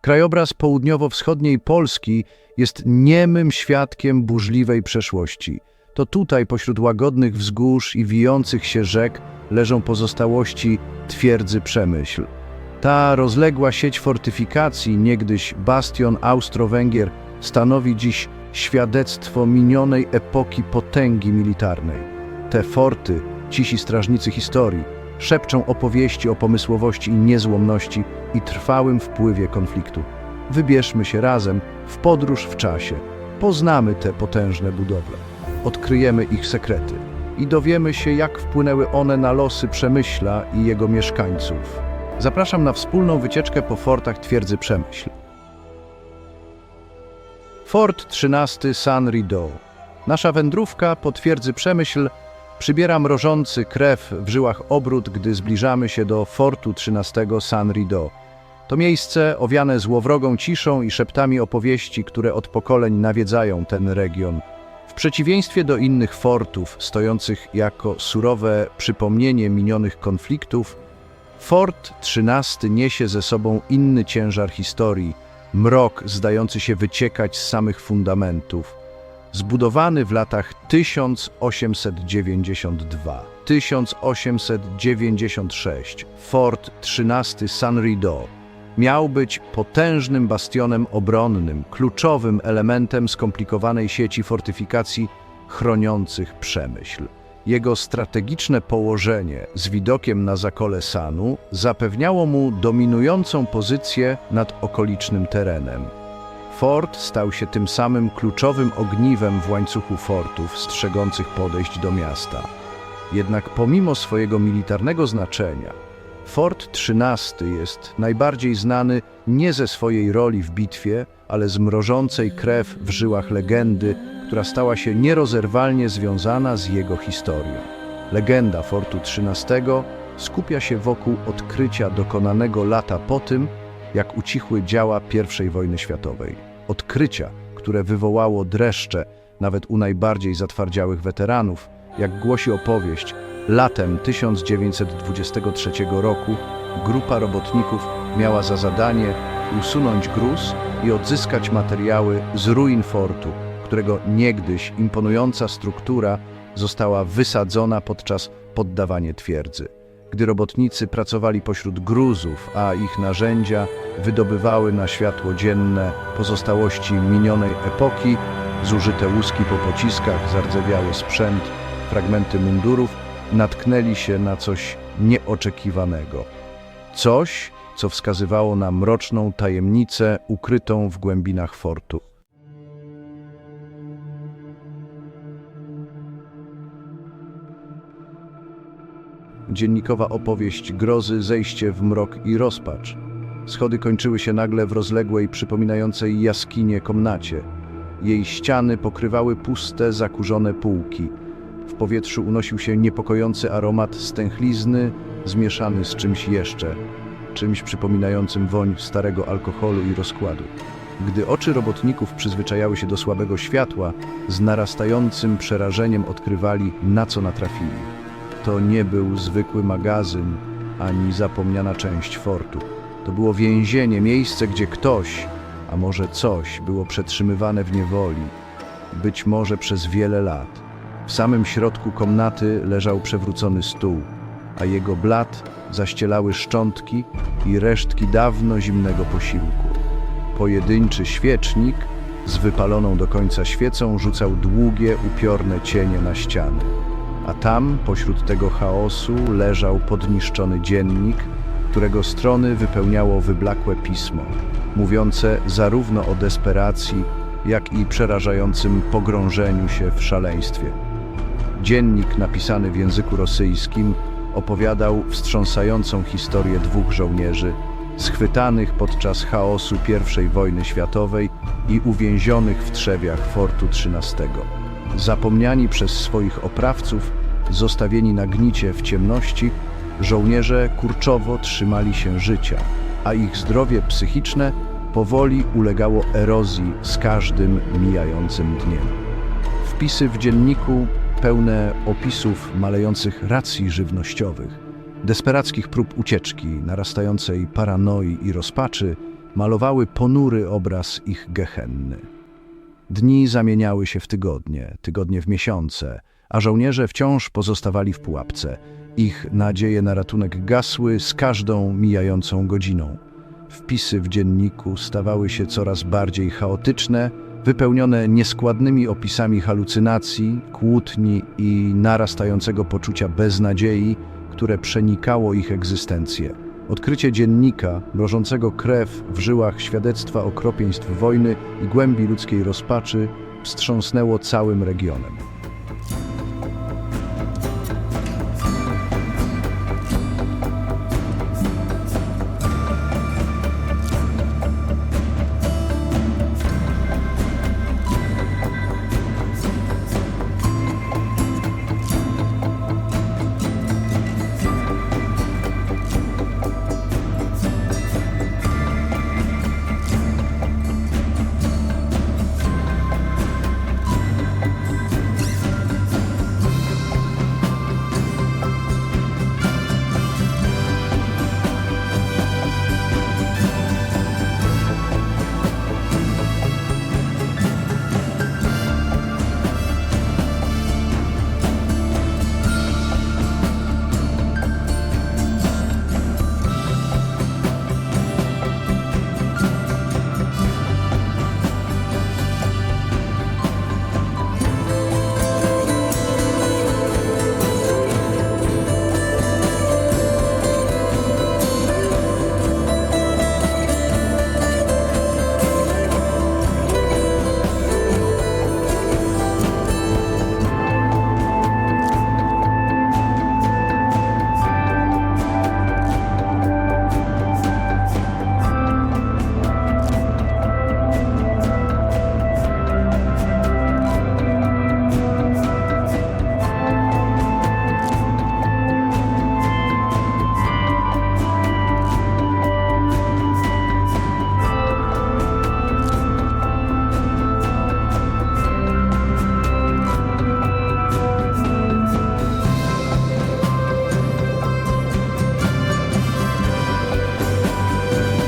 Krajobraz południowo-wschodniej Polski jest niemym świadkiem burzliwej przeszłości. To tutaj, pośród łagodnych wzgórz i wijących się rzek, leżą pozostałości twierdzy Przemyśl. Ta rozległa sieć fortyfikacji, niegdyś bastion Austro-Węgier, stanowi dziś świadectwo minionej epoki potęgi militarnej. Te forty, cisi strażnicy historii, szepczą opowieści o pomysłowości i niezłomności i trwałym wpływie konfliktu. Wybierzmy się razem w podróż w czasie. Poznamy te potężne budowle, odkryjemy ich sekrety i dowiemy się, jak wpłynęły one na losy Przemyśla i jego mieszkańców. Zapraszam na wspólną wycieczkę po fortach twierdzy Przemyśl. Fort 13 San Rideau. Nasza wędrówka po twierdzy Przemyśl przybiera mrożący krew w żyłach obrót, gdy zbliżamy się do fortu 13 San Rideau. To miejsce owiane złowrogą ciszą i szeptami opowieści, które od pokoleń nawiedzają ten region. W przeciwieństwie do innych fortów, stojących jako surowe przypomnienie minionych konfliktów, Fort XIII niesie ze sobą inny ciężar historii, mrok zdający się wyciekać z samych fundamentów. Zbudowany w latach 1892-1896, Fort XIII San Rideau miał być potężnym bastionem obronnym, kluczowym elementem skomplikowanej sieci fortyfikacji chroniących Przemyśl. Jego strategiczne położenie z widokiem na zakole Sanu zapewniało mu dominującą pozycję nad okolicznym terenem. Fort stał się tym samym kluczowym ogniwem w łańcuchu fortów strzegących podejść do miasta. Jednak pomimo swojego militarnego znaczenia, Fort XIII jest najbardziej znany nie ze swojej roli w bitwie, ale z mrożącej krew w żyłach legendy, która stała się nierozerwalnie związana z jego historią. Legenda Fortu XIII skupia się wokół odkrycia dokonanego lata po tym, jak ucichły działa I wojny światowej. Odkrycia, które wywołało dreszcze nawet u najbardziej zatwardziałych weteranów, jak głosi opowieść, latem 1923 roku grupa robotników miała za zadanie usunąć gruz i odzyskać materiały z ruin fortu, którego niegdyś imponująca struktura została wysadzona podczas poddawania twierdzy. Gdy robotnicy pracowali pośród gruzów, a ich narzędzia wydobywały na światło dzienne pozostałości minionej epoki, zużyte łuski po pociskach, zardzewiały sprzęt, fragmenty mundurów, natknęli się na coś nieoczekiwanego. Coś, co wskazywało na mroczną tajemnicę ukrytą w głębinach fortu. Dziennikowa opowieść grozy, zejście w mrok i rozpacz. Schody kończyły się nagle w rozległej, przypominającej jaskinie komnacie. Jej ściany pokrywały puste, zakurzone półki. W powietrzu unosił się niepokojący aromat stęchlizny zmieszany z czymś jeszcze, czymś przypominającym woń starego alkoholu i rozkładu. Gdy oczy robotników przyzwyczajały się do słabego światła, z narastającym przerażeniem odkrywali, na co natrafili. To nie był zwykły magazyn, ani zapomniana część fortu. To było więzienie, miejsce, gdzie ktoś, a może coś, było przetrzymywane w niewoli, być może przez wiele lat. W samym środku komnaty leżał przewrócony stół, a jego blat zaścielały szczątki i resztki dawno zimnego posiłku. Pojedynczy świecznik z wypaloną do końca świecą rzucał długie, upiorne cienie na ściany. A tam, pośród tego chaosu, leżał podniszczony dziennik, którego strony wypełniało wyblakłe pismo, mówiące zarówno o desperacji, jak i przerażającym pogrążeniu się w szaleństwie. Dziennik napisany w języku rosyjskim opowiadał wstrząsającą historię dwóch żołnierzy schwytanych podczas chaosu I wojny światowej i uwięzionych w trzewiach Fortu XIII. Zapomniani przez swoich oprawców, zostawieni na gnicie w ciemności, żołnierze kurczowo trzymali się życia, a ich zdrowie psychiczne powoli ulegało erozji z każdym mijającym dniem. Wpisy w dzienniku pełne opisów malejących racji żywnościowych, desperackich prób ucieczki, narastającej paranoi i rozpaczy, malowały ponury obraz ich gehenny. Dni zamieniały się w tygodnie, tygodnie w miesiące, a żołnierze wciąż pozostawali w pułapce. Ich nadzieje na ratunek gasły z każdą mijającą godziną. Wpisy w dzienniku stawały się coraz bardziej chaotyczne, wypełnione nieskładnymi opisami halucynacji, kłótni i narastającego poczucia beznadziei, które przenikało ich egzystencję. Odkrycie dziennika, mrożącego krew w żyłach świadectwa okropieństw wojny i głębi ludzkiej rozpaczy, wstrząsnęło całym regionem. Bye.